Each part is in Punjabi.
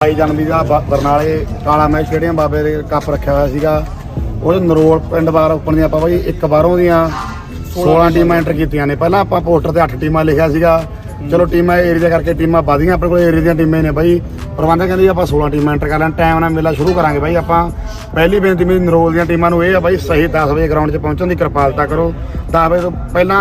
ਭਾਈ ਜਨਮੀ ਦਾ ਬ- ਬਰਨਾਲੇ ਕਾਲਾ ਮੈਂ ਸਟੇਡੀਅਮ ਬਾਬੇ ਦੇ ਕੱਪ ਰੱਖਿਆ ਹੋਇਆ ਸੀਗਾ। ਉਹਦੇ ਨਰੋਲ ਪਿੰਡ ਬਾਰ ਓਪਨ ਦੀਆਂ ਆਪਾਂ ਬਾਈ ਇੱਕ ਬਾਹਰੋਂ ਦੀਆਂ 16 ਟੀਮਾਂ ਐਂਟਰ ਕੀਤੀਆਂ ਨੇ। ਪਹਿਲਾਂ ਆਪਾਂ ਪੋਸਟਰ ਤੇ 8 ਟੀਮਾਂ ਲਿਖਿਆ ਸੀਗਾ। ਚਲੋ ਟੀਮਾਂ ਏਰੀਆ ਕਰਕੇ ਟੀਮਾਂ ਵਧੀਆਂ ਆਪਣੇ ਕੋਲ ਏਰੀਆ ਦੀਆਂ ਟੀਮਾਂ ਨੇ ਬਾਈ। ਪ੍ਰਬੰਧਕ ਕਹਿੰਦੇ ਆਪਾਂ 16 ਟੀਮਾਂ ਐਂਟਰ ਕਰ ਲੈਣ ਟਾਈਮ ਨਾਲ ਮੇਲਾ ਸ਼ੁਰੂ ਕਰਾਂਗੇ ਬਾਈ ਆਪਾਂ। ਪਹਿਲੀ ਬੇਨਤੀ ਮੇਰੀ ਨਰੋਲ ਦੀਆਂ ਟੀਮਾਂ ਨੂੰ ਇਹ ਆ ਬਾਈ, ਸਹੀ 10 ਵਜੇ ਗਰਾਊਂਡ 'ਚ ਪਹੁੰਚਣ ਦੀ ਕਿਰਪਾਲਤਾ ਕਰੋ। 10 ਵਜੇ ਤੋਂ ਪਹਿਲਾਂ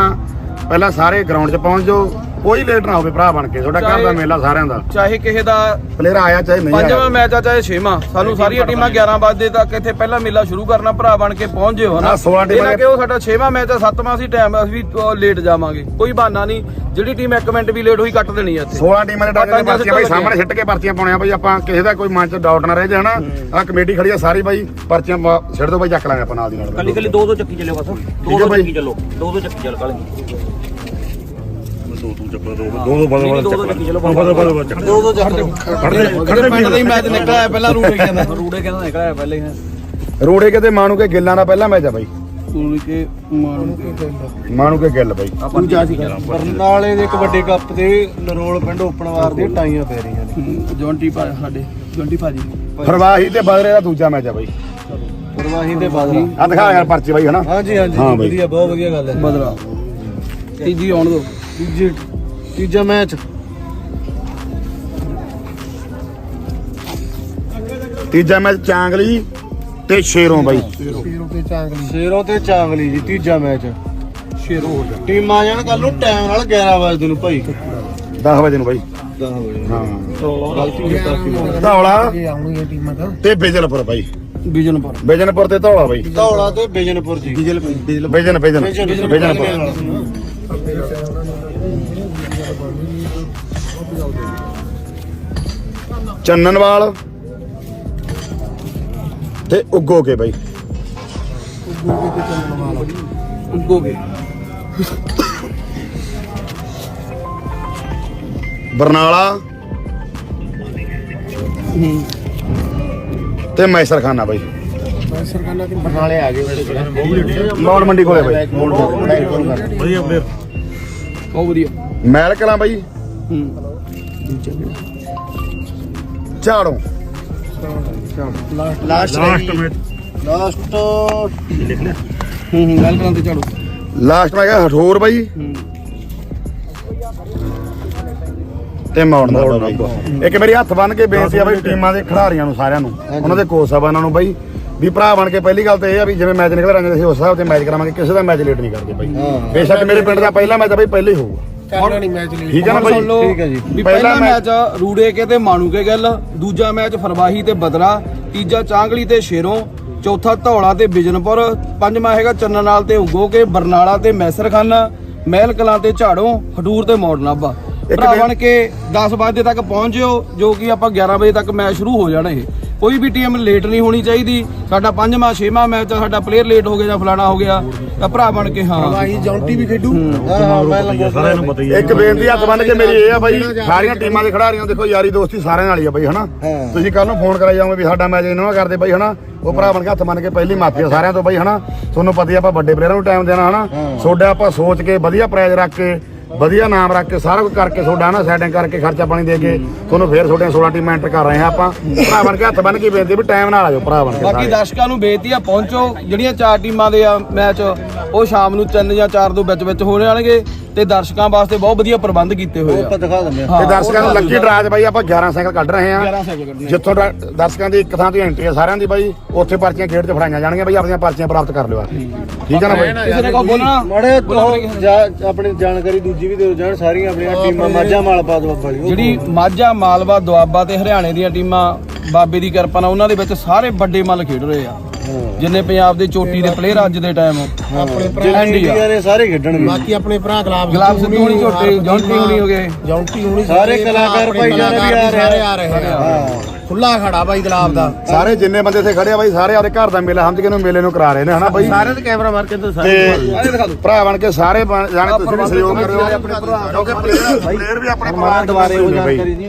ਪਹਿਲਾਂ ਸਾਰੇ ਗਰਾਊਂਡ 'ਚ ਪਹੁੰਚ ਜਾਓ। ਕੋਈ ਲੇਟ ਨਾ ਹੋਵੇ ਭਰਾ ਬਣ ਕੇ ਤੁਹਾਡਾ ਘਰ ਦਾ ਮੇਲਾ ਸਾਰਿਆਂ ਦਾ। ਚਾਹੇ ਕਿਸੇ ਦਾ ਪਲੇਅਰ ਆਇਆ ਚਾਹੇ ਨਹੀਂ ਪੰਜਵਾਂ ਆਇਆ। ਮੈਚ ਆ ਚਾਹੇ ਛੇਵਾਂ। ਸਾਨੂੰ ਸਾਰੀਆਂ ਟੀਮਾਂ 11 ਵਜੇ ਤੱਕ ਇੱਥੇ ਪਹਿਲਾ ਮੇਲਾ ਸ਼ੁਰੂ ਕਰਨਾ ਭਰਾ ਬਣ ਕੇ ਪਹੁੰਚ ਜਿਓ ਹਨਾ ਹਾਂ, 16 ਟੀਮਾਂ ਇਹਨਾਂ ਕਿ ਉਹ ਸਾਡਾ ਛੇਵਾਂ ਮੈਚ ਆ ਸੱਤਵਾਂ ਅਸੀਂ ਟਾਈਮ ਅਸੀਂ ਲੇਟ ਜਾਵਾਂਗੇ। ਕੋਈ ਬਹਾਨਾ ਨਹੀਂ ਜਿਹੜੀ ਟੀਮ ਇੱਕ ਮਿੰਟ ਵੀ ਲੇਟ ਹੋਈ ਕੱਟ ਦੇਣੀ ਆ ਇੱਥੇ। 16 ਟੀਮਾਂ ਦੇ ਡਾਟੇ ਪਰਚੀਆਂ ਬਾਈ ਸਾਹਮਣੇ ਸਿੱਟ ਕੇ ਪਰਚੀਆਂ ਪਾਉਣੇ ਆ ਬਾਈ ਆਪਾਂ ਕਿਸੇ ਦਾ ਕੋਈ ਮਨ ਚ ਡਾਊਟ ਨਾ ਰਹਿ ਜਾ ਹਨਾ। ਆ ਕਮੇਟੀ ਖੜੀ ਆ ਸਾਰੀ ਬਾਈ ਪਰਚੀਆਂ ਸਿੱਟ ਦੋ ਬਾਈ ਚੱਕ ਲਾਂਗੇ ਆਪਾਂ ਨਾਲ ਦੀ ਨਾਲ। ਕੱਲੀ ਕੱਲੀ ਦੋ ਦੋ ਚੱਕੀ ਚੱਲਿਓ ਬਸ ਦੋ ਦੋ। ਚੱਕੀ ਚੱਲੋ। ਦੋ ਦੋ ਚੱਕੀ ਚੱਲ ਕੱਲ ਦੋ ਦੋ ਚੱਕ ਦੋ ਦੋ ਦੋ ਦੋ ਦੋ ਚੱਕੀ ਚੱਲੋ ਦੋ ਦੋ ਚੱਕ ਖੜਦੇ ਖੜੇ ਪਿੰਡ ਦਾ ਹੀ ਮੈਚ ਨਿਕਲਿਆ ਪਹਿਲਾਂ ਰੂਟ ਕਹਿੰਦਾ ਰੂੜੇ ਕਹਿੰਦਾ ਨਿਕਲਿਆ ਪਹਿਲੇ ਹੀ ਰੋੜੇ ਕਿਤੇ ਮਾਣੂ ਕੇ ਗਿੱਲਾਂ ਦਾ ਪਹਿਲਾ ਮੈਚ ਆ ਬਾਈ। ਕੇ ਮਾਣੂ ਕੇ ਗਿੱਲ ਬਾਈ। ਤੂੰ ਜਾ ਸੀ ਬਰਨਾਲੇ ਦੇ ਕਬੱਡੀ ਕੱਪ ਤੇ ਨਰੋਲ ਪਿੰਡ ਓਪਨ ਵਾਰ ਦੀਆਂ ਟਾਈਆਂ ਪੈ ਰਹੀਆਂ ਨੇ। ਜੌਂਟੀ ਭਾ ਸਾਡੇ ਜੌਂਟੀ ਭਾਜੀ। ਫਰਵਾਹੀ ਤੇ ਬਦਰੇ ਦਾ ਦੂਜਾ ਮੈਚ ਆ ਬਾਈ। ਪਰਵਾਹੀ ਦੇ ਬਾਦਰਾ। ਆ ਦਿਖਾ ਯਾਰ ਪਰਚੀ ਬਾਈ ਹਨਾ? ਹਾਂਜੀ ਹਾਂਜੀ। ਵਧੀਆ ਬਹੁਤ ਵਧੀਆ ਗੱਲ ਹੈ। ਬਦਲਾ ਤੀਜੀ ਆਉਣ ਦੋ। ਤੀਜੇ ਤੀਜਾ ਮੈਚ। ਤੀਜਾ ਮੈਚ ਚਾਂਗਲੀ ਤੇ ਸ਼ੇਰੋਂ ਬਾਈ। ਸ਼ੇਰੋਂ। ਤੇ ਚਾਂਗਲੀ। ਜੀ ਤੀਜਾ ਮੈਚ। ਸ਼ੇਰੋਂ ਹੋ ਗਿਆ। ਟੀਮਾਂ ਜਾਣ ਕੱਲ ਨੂੰ ਟਾਈਮ ਨਾਲ 11 ਵਜੇ ਨੂੰ ਭਾਈ। 10 ਵਜੇ ਨੂੰ ਬਾਈ। 10 ਵਜੇ ਹਾਂ। ਗਲਤੀ ਕੀਤਾ ਧੌਲਾ। ਤੇ। ਬਿਜਲਪੁਰ ਬਾਈ। ਵਿਜਨਪੁਰ ਬਿਜਨਪੁਰ ਤੇ ਧੌਲਾ ਬਾਈ। ਧੌਲਾ ਤੇ ਬਿਜਨਪੁਰ ਜੀ। ਬਿਜਨ ਬਿਜਨ ਬਿਜਨਪੁਰ ਚੰਨਨਵਾਲ ਤੇ ਉੱਗੋ ਕੇ ਬਾਈ। ਉੱਗੋਗੇ। ਬਰਨਾਲਾ ਤੇ ਮੈਸਰਖਾਨਾ ਬਾਈ। ਬਰਨਾਲੇ ਆ ਗਏ ਮੌੜ ਮੰਡੀ ਕੋਲੇ ਬਾਈ। ਬਹੁਤ ਵਧੀਆ। ਮੈਲ ਕਲਾਂ ਬਾਈ। ਹੂੰ। ਝਾੜੋ। ਲਾਸਟ ਮੈਚ ਲਾਸਟ ਹੂੰ ਹੂੰ ਗੱਲ ਕਰਾਂ ਤੇ ਝਾੜੂ। ਲਾਸਟ ਮੈਂ ਕਿਹਾ ਹਠੋਰ ਬਾਈ। ਤੇ ਮੌੜ ਦਾ ਬਾਈ। ਇੱਕ ਮੇਰੀ ਹੱਥ ਬੰਨ ਕੇ ਬੇਨਤੀ ਆ ਬਾਈ ਟੀਮਾਂ ਦੇ ਖਿਡਾਰੀਆਂ ਨੂੰ ਸਾਰਿਆਂ ਨੂੰ। ਉਹਨਾਂ ਦੇ ਕੋਚ ਸਾਹਿਬਾਨਾਂ ਨੂੰ ਬਾਈ। ਵੀ ਭਰਾ ਬਣ ਕੇ ਪਹਿਲੀ ਗੱਲ ਤਾਂ ਇਹ ਆ ਵੀ ਜਿਵੇਂ ਮੈਚ ਨਿਕਲ ਰਹੇ ਸੀ ਉਸ ਹਿਸਾਬ ਤੇ ਮੈਚ ਕਰਾਵਾਂਗੇ ਕਿਸੇ ਦਾ ਮੈਚ ਲੇਟ ਨਹੀਂ ਕਰਦੇ ਬਾਈ। ਬੇਸ਼ੱਕ ਮੇਰੇ ਪਿੰਡ ਦਾ ਪਹਿਲਾ ਮੈਚ ਆ ਬਾਈ ਪਹਿਲੇ ਹੀ ਹੋਊਗਾ। ਕਰਨਾ ਨਹੀਂ ਮੈਚ ਠੀਕ ਹੈ ਨਾ ਬਾਈ? ਸੁਣ ਲਓ ਠੀਕ ਹੈ ਜੀ। ਵੀ ਪਹਿਲਾ ਪਹਿਲਾ ਮੈਚ- ਮੈਚ ਰੂੜੇ ਕੇ ਤੇ ਮਾਣੂ ਕੇ ਗੱਲ ਦੂਜਾ ਮੈਚ ਫਰਵਾਹੀ ਤੇ ਬਦਰਾ ਤੀਜਾ ਚਾਂਗਲੀ ਤੇ ਸ਼ੇਰੋਂ ਚੌਥਾ ਧੌਲਾ ਤੇ ਬਿਜਨਪੁਰ ਪੰਜਵਾਂ ਹੈਗਾ ਚੰਨਨਾਲ ਤੇ ਉਗੋ ਕੇ ਬਰਨਾਲਾ ਤੇ ਮੈਸਰਖਾਨਾ ਮਹਿਲ ਕਲਾਂ ਤੇ ਝਾੜੋ ਹਡੂਰ ਤੇ ਮੋੜ ਨਾਭਾ। ਭਰਾ ਮਿੰਟ- ਬਣ ਕੇ 10 ਵਜੇ ਤੱਕ ਪਹੁੰਚ ਜਿਓ ਜੋ ਕਿ ਆਪਾਂ 11 ਵਜੇ ਤੱਕ ਮੈਚ ਸ਼ੁਰੂ ਹੋ ਜਾਣਾ ਇਹ। ਕੋਈ ਵੀ ਟੀਮ ਲੇਟ ਨਹੀਂ ਹੋਣੀ ਚਾਹੀਦੀ। ਸਾਡਾ ਪੰਜਵਾਂ ਛੇਵਾਂ ਮੈਚ ਆ ਸਾਡਾ ਪਲੇਅਰ ਲੇਟ ਹੋ ਗਿਆ ਜਾਂ ਫਲਾਣਾ ਹੋ ਗਿਆ ਤਾਂ ਭਰਾ ਬਣ ਕੇ ਹਾਂ। ਜੌਂਟੀ ਵੀ ਖੇਡੂ। ਹਾਂ। ਹਾਂ ਇੱਕ ਬੇਨਤੀ ਹੱਥ ਬੰਨ ਕੇ ਮੇਰੀ ਇਹ ਆ ਬਾਈ ਸਾਰੀਆਂ ਟੀਮਾਂ ਦੇ ਖਿਡਾਰੀਆਂ ਦੇਖੋ ਯਾਰੀ ਦੋਸਤੀ ਸਾਰਿਆਂ ਨਾਲ ਹੀ ਆ ਬਾਈ ਹਨਾ। ਤੁਸੀਂ ਕੱਲ ਨੂੰ ਫੋਨ ਕਰਾਈ ਜਾਓਗੇ ਵੀ ਸਾਡਾ ਮੈਚ ਇਹਨਾਂ ਨਾਲ ਕਰਦੇ ਬਾਈ ਹਨਾ? ਉਹ ਭਰਾ ਬਣ ਕੇ ਹੱਥ ਬੰਨ ਕੇ ਪਹਿਲੀ ਮਾਫੀ ਆ ਸਾਰਿਆਂ ਤੋਂ ਬਾਈ ਹਨਾ? ਤੁਹਾਨੂੰ ਪਤਾ ਹੀ ਆਪਾਂ ਵੱਡੇ ਪਲੇਅਰਾਂ ਨੂੰ ਟਾਈਮ ਦੇਣਾ ਹਨਾ? ਤੁਹਾਡਾ ਆਪਾਂ ਸੋਚ ਕੇ ਵਧੀਆ ਪ੍ਰਾਈਜ਼ ਰੱਖ ਕੇ ਵਧੀਆ ਨਾਮ ਰੱਖ ਕੇ ਸਾਰਾ ਕੁਝ ਕਰਕੇ ਤੁਹਾਡਾ ਨਾ ਸੈਟਿੰਗ ਕਰਕੇ ਖਰਚਾ ਪਾਣੀ ਦੇ ਕੇ ਤੁਹਾਨੂੰ ਫੇਰ ਤੁਹਾਡੀਆਂ 16 ਟੀਮਾਂ ਐਂਟਰ ਕਰ ਰਹੇ ਆ ਆਪਾਂ। ਭਰਾ ਬਣ ਕੇ ਹੱਥ ਬੰਨ ਕੇ ਬੇਨਤੀ ਵੀ ਟਾਈਮ ਨਾਲ ਆ ਜਾਓ ਭਰਾ ਬਣ ਕੇ ਬਾਕੀ। ਦਰਸ਼ਕਾਂ ਨੂੰ ਬੇਨਤੀ ਆ ਪਹੁੰਚੋ। ਜਿਹੜੀਆਂ ਚਾਰ ਟੀਮਾਂ ਦੇ ਆ ਮੈਚ ਉਹ ਸ਼ਾਮ ਨੂੰ 3 ਜਾਂ 4 ਤੋਂ ਵਿੱਚ ਵਿੱਚ ਹੋਣੇ ਆਣਗੇ। ਤੇ ਦਰਸ਼ਕਾਂ ਵਾਸਤੇ ਬਹੁਤ ਵਧੀਆ ਪ੍ਰਬੰਧ ਕੀਤੇ ਹੋਏ ਆ। ਦਿਖਾ ਦਿੰਦੇ ਆ ਹਾਂ, ਤੇ ਦਰਸ਼ਕਾਂ ਨੂੰ ਲੱਕੀ ਡਰਾ 'ਚ ਬਾਈ ਆਪਾਂ 11 ਸਾਈਕਲ ਕੱਢ ਰਹੇ ਆ 11 ਸਾਈਕਲ ਕੱਢਣੇ ਆ। ਜਿੱਥੋਂ ਦਰ- ਦਰਸ਼ਕਾਂ ਦੀ ਇੱਕ ਥਾਂ ਤੋਂ ਐਂਟਰੀ ਆ ਸਾਰਿਆਂ ਦੀ ਬਾਈ ਉੱਥੇ ਪਰਚੀਆਂ ਖੇਡ 'ਚ ਫੜਾਈਆਂ ਜਾਣਗੀਆਂ ਬਾਈ ਆਪਣੀਆਂ ਪਰਚੀਆਂ ਪ੍ਰਾਪਤ ਕਰ ਲਿਓ ਆ ਠੀਕ ਹੈ ਨਾ ਬਾਈ? ਕਿਸੇ ਨੇ ਕੋ ਬੋਲਣਾ। ਮੜੇ ਆਪਣੀ ਜਾਣਕਾਰੀ ਦੂਜੀ ਵੀ ਦਿਓ ਜਾਣ ਸਾਰੀਆਂ ਆਪਣੀਆਂ ਟੀਮਾਂ ਮਾਝਾ ਮਾਲਪਾ ਦੋ ਵਾਲੀ ਉਹ ਜਿਹੜੀ ਮਾਝਾ ਮਾਲਵਾ ਦੁਆਬਾ ਤੇ ਹਰਿਆਣੇ ਦੀਆਂ ਟੀਮਾਂ ਬਾਬੇ ਦੀ ਕਿਰਪਾ ਨਾਲ ਉਹਨਾਂ ਦੇ ਵਿੱਚ ਸਾਰੇ ਵੱਡੇ ਮੱਲ ਖੇਡ ਰਹੇ ਆ। ਜਿੰਨੇ ਪੰਜਾਬ ਦੇ ਚੋਟੀ ਦੇ ਪਲੇਅਰ ਅੱਜ ਦੇ ਟਾਈਮ ਆਪਣੇ ਭਰਾ ਇੰਡੀਆ ਦੇ ਸਾਰੇ ਖੇਡਣਗੇ। ਬਾਕੀ ਆਪਣੇ ਭਰਾ ਗਲਾਬ ਗੁਲਾਬ ਸਿੱਧੂ ਹੋਣੀ ਝੋਟੇ ਜੌਂਟੀ ਹੋਣੀ ਹੋ ਗਏ। ਜੌਂਟੀ ਹੋਣੀ ਸਾਰੇ ਕਲਾਕਾਰ ਭਾਈ ਜਾਨ ਵੀ ਆ ਰਹੇ ਸਾਰੇ ਆ ਰਹੇ ਆ। ਖੁੱਲਾ ਖੜਾ ਬਾਈ ਗਲਾਬ ਦਾ। ਸਾਰੇ ਜਿੰਨੇ ਬੰਦੇ ਇੱਥੇ ਖੜੇ ਆ ਬਾਈ ਸਾਰੇ ਆਪਦੇ ਘਰ ਦਾ ਮੇਲਾ ਸਮਝ ਕੇ ਨੂੰ ਮੇਲੇ ਨੂੰ ਕਰਾ ਰਹੇ ਨੇ ਹਨਾ ਬਾਈ? ਸਾਰੇ ਤੇ ਕੈਮਰਾ ਮਾਰ ਕੇ ਤੇ ਤੇ ਭਰਾ ਬਣ ਕੇ ਸਾਰੇ ਜਾਣੇ ਤੁਸੀਂ ਵੀ ਸਹਿਯੋਗ ਕਰਿਓ। ਕਿਉਂਕਿ ਪਲੇਅਰ ਵੀ ਆਪਣੇ ਪਰਿਵਾਰ ਦੁਬਾਰੇ ਉਹ ਬਾਈ। ਜਾਣਕਾਰੀ